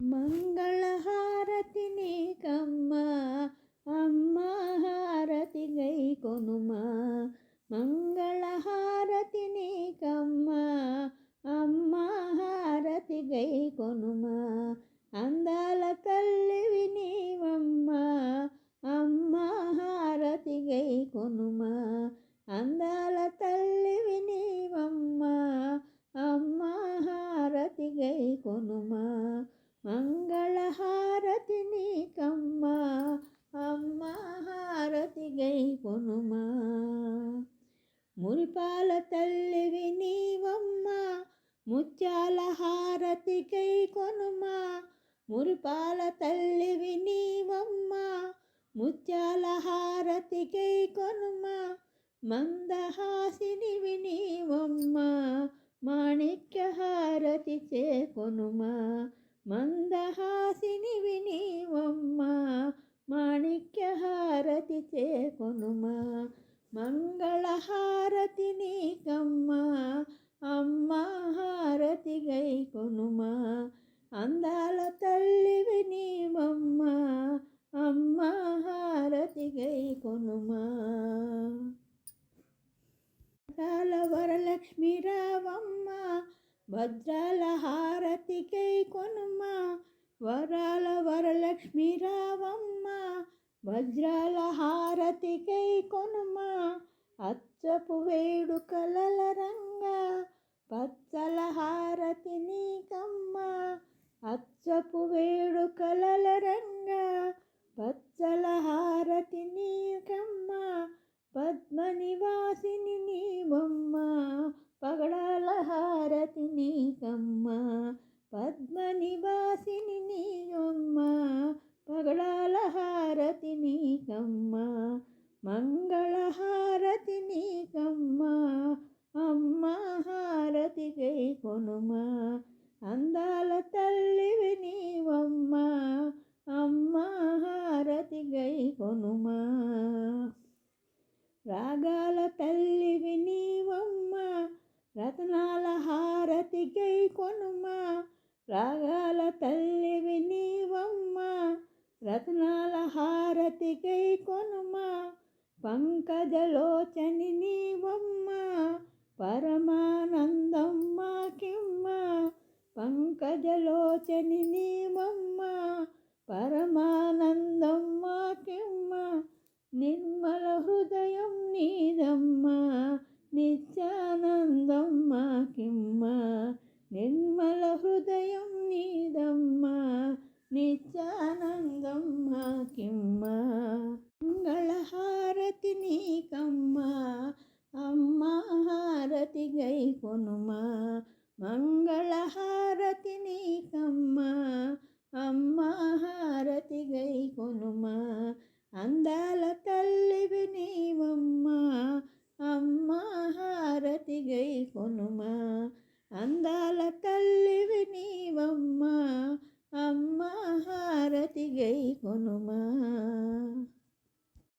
మంగళహారతి నీకమ్మ అమ్మ హారతి గై కొనుమా మంగళహారతి నీకమ్మ అమ్మ హారతి గై కొనుమా అందాల తల్లివి నీవమ్మ అమ్మ హారతి గై కొనుమా అందాల తల్లివి నీవమ్మ అమ్మ హారతి గై కొనుమా మంగళహారతి నీకమ్మ అమ్మ హారతి గై కొనుమా మురిపాల తల్లివి నీవమ్మ ముత్యాల హారతి గై కొనుమా మురిపాల తల్లివి నీవమ్మ ముత్యాల హారతి గై కొనుమా మందహాసిని వినీవమ్మ మాణిక్య హారతి చేకొనుమా. మందహాసిని నీవమ్మ మాణిక్య హారతి చేకొనుమా మంగళహారతి నీకమ్మ అమ్మ హారతి గైకొనుమా అందాల తల్లివి నీవమ్మ అమ్మ హారతి గై కొనుమా కాల వరలక్ష్మి రావమ్మ భద్రాల హారతికై కొనుమా? వరాల వరలక్ష్మి రావమ్మ? వజ్రాల హారతికై కొనుమ? కొనుమా అచ్చపు వేడు కలల రంగా పచ్చల హారతి నీకమ్మ? అచ్చపు వేడు కలల రంగా పచ్చల రాగాల తల్లివి నీవమ్మ రతనాల హారతి గై కొనుమా. రాగాల తల్లివి నీవమ్మ రతనాల హారతి గై కొనుమా. పంకజలోచని నీవమ్మ పరమానందమ్మ కిమ్మ. పంకజలోచని నీవమ్మ పరమా నిత్యానందమ్మ కిమ్మ నిర్మల హృదయం నీదమ్మ నిత్యానందమ్మ కిమ్మ. మంగళహారతి నీకమ్మ అమ్మ హారతి గై కొనుమా. మంగళహారతి నీకమ్మ. ಹನುಮ